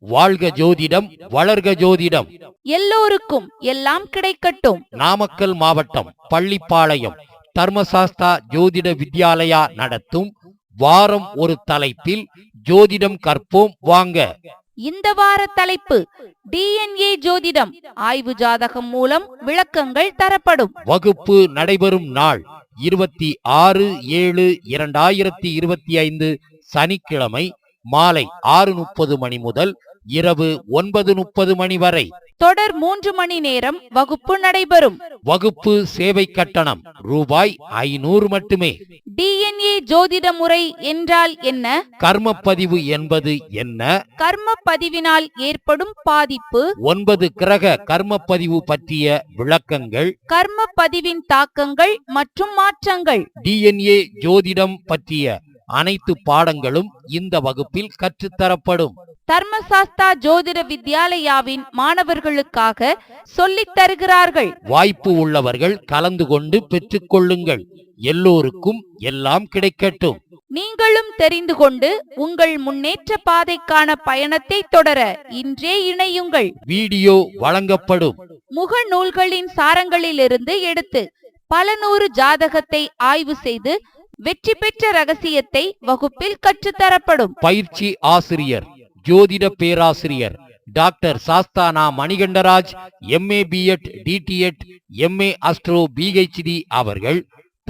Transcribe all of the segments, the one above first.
வாழ்க ஜோதிடம் வளர்க ஜோதிடம். எல்லோருக்கும் எல்லாம் கிடைக்கட்டும். நாமக்கல் மாவட்டம் பள்ளிப்பாளையம் தர்மசாஸ்தா ஜோதிட வித்யாலயா நடத்தும் வாரம் ஒரு தலைப்பில் ஜோதிடம் கற்போம். வாங்க. இந்த வார தலைப்பு டிஎன்ஏ ஜோதிடம். ஆய்வு ஜாதகம் மூலம் விளக்கங்கள் தரப்படும். வகுப்பு நடைபெறும் நாள் இருபத்தி ஆறு ஏழு இரண்டாயிரத்தி இருபத்தி ஐந்து சனிக்கிழமை மாலை ஆறு முப்பது மணி முதல் இரவு ஒன்பது முப்பது மணி வரை. தொடர் மூன்று மணி நேரம் வகுப்பு நடைபெறும். வகுப்பு சேவை கட்டணம் ரூபாய் ஐநூறு மட்டுமே. டிஎன்ஏ ஜோதிட முறை என்றால் என்ன? கர்மப்பதிவு என்பது என்ன? கர்ம பதிவினால் ஏற்படும் பாதிப்பு. ஒன்பது கிரக கர்மப்பதிவு பற்றிய விளக்கங்கள். கர்ம பதிவின் தாக்கங்கள் மற்றும் மாற்றங்கள். டிஎன்ஏ ஜோதிடம் பற்றிய அனைத்து பாடங்களும் இந்த வகுப்பில் கற்றுத்தரப்படும். தர்மசாஸ்தா ஜோதிட வித்யாலயாவின் மாணவர்களுக்காக சொல்லித் தருகிறார்கள். வாய்ப்பு உள்ளவர்கள் கலந்து கொண்டு பெற்றுக்கொள்ளுங்கள் எல்லோருக்கும் எல்லாம் கிடைக்கட்டும். நீங்களும் தெரிந்து கொண்டு உங்கள் முன்னேற்ற பாதைக்கான பயணத்தை தொடர இன்றே இணையுங்கள். வீடியோ வழங்கப்படும். முகநூல்களின் சாரங்களிலிருந்து எடுத்து பல நூறு ஜாதகத்தை ஆய்வு செய்து வெற்றி பெற்ற ரகசியத்தை வகுப்பில் கற்றுத்தரப்படும். பயிற்சி ஆசிரியர். ஜோதிட பேராசிரியர் doctor Sasthana Manikandaraj MA BEd DTEd MA astro PhD அவர்கள்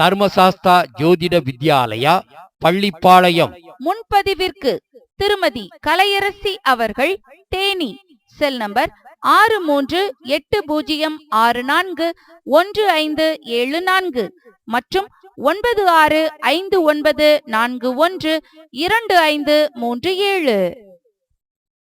தர்மசாஸ்தா ஜோதிட வித்யாலயா பள்ளிப்பாளையம். முன்பதிவிற்கு திருமதி கலையரசி அவர்கள் தேனி. செல் நம்பர் ஆறு மூன்று எட்டு பூஜ்ஜியம் ஆறு நான்கு ஒன்று ஐந்து ஏழு நான்கு மற்றும் ஒன்பது ஆறு ஐந்து ஒன்பது நான்கு ஒன்று இரண்டு ஐந்து மூன்று ஏழு.